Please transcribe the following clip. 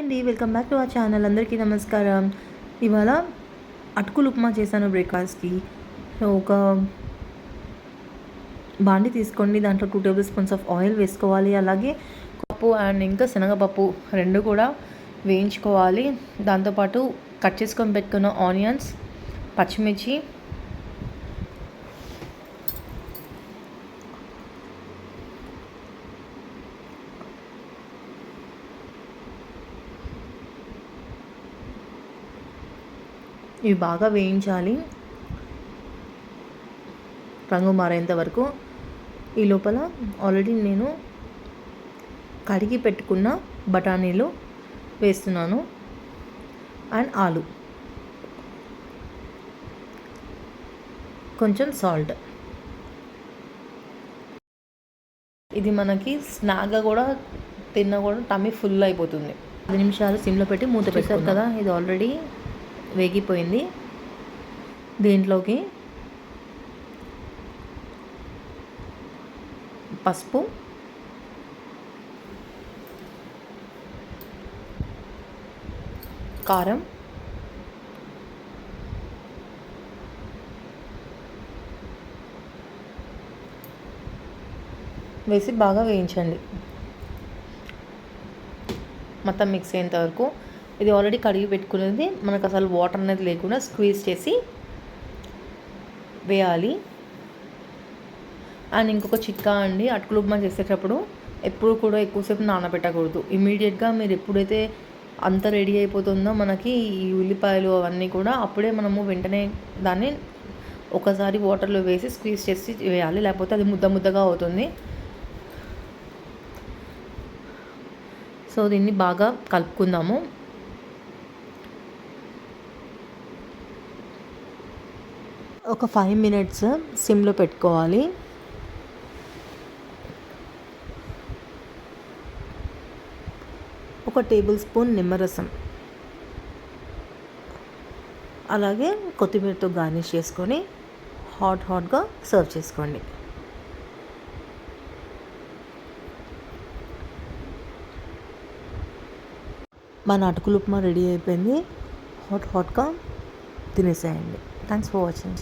అండి welcome back to ఆ channel. అందరికీ నమస్కారం. ఇవాళ అటుకులు ఉప్మా చేశాను బ్రేక్ఫాస్ట్కి. సో ఒక బాండి తీసుకోండి. దాంట్లో two tablespoons of oil వేసుకోవాలి. అలాగే పప్పు అండ్ ఇంకా శనగపప్పు రెండు కూడా వేయించుకోవాలి. దాంతోపాటు కట్ చేసుకొని పెట్టుకున్న ఆనియన్స్ పచ్చిమిర్చి ఇవి బాగా వేయించాలి. రంగు మారేంత వరకు. ఈ లోపల ఆల్రెడీ నేను కడిగి పెట్టుకున్న బఠానీలు వేస్తున్నాను. అండ్ ఆలు. కొంచెం సాల్ట్. ఇది మనకి స్నాక్గా కూడా తిన్నా కూడా టమ్మీ ఫుల్ అయిపోతుంది. పది నిమిషాలు సిమ్లో పెట్టి మూత పెట్టారు కదా ఇది ఆల్రెడీ వేగిపోయింది. దీంట్లోకి పసుపు కారం వేసి బాగా వేయించండి. మొత్తం మిక్స్ అయ్యేంత వరకు ఇది ఆల్రెడీ కడిగి పెట్టుకునేది మనకు అసలు వాటర్ అనేది లేకుండా స్క్వీజ్ చేసి వేయాలి. అండ్ ఇంకొక చిట్కా అండి అటుకులు ఉప్మా చేసేటప్పుడు ఎప్పుడు కూడా ఎక్కువసేపు నానబెట్టకూడదు. ఇమీడియట్గా మీరు ఎప్పుడైతే అంత రెడీ అయిపోతుందో మనకి ఈ ఉల్లిపాయలు అవన్నీ కూడా అప్పుడే మనము వెంటనే దాన్ని ఒకసారి వాటర్లో వేసి స్క్వీజ్ చేసి వేయాలి. లేకపోతే అది ముద్ద ముద్దగా అవుతుంది. సో దీన్ని బాగా కలుపుకుందాము. ఒక ఫైవ్ మినిట్స్ సిమ్లో పెట్టుకోవాలి. ఒక టేబుల్ స్పూన్ నిమ్మరసం. అలాగే కొత్తిమీరతో గార్నిష్ చేసుకొని హాట్ హాట్గా సర్వ్ చేసుకోండి. మన అటుకులు ఉప్మా రెడీ అయిపోయింది. హాట్ హాట్గా తినేసేయండి. Thanks for watching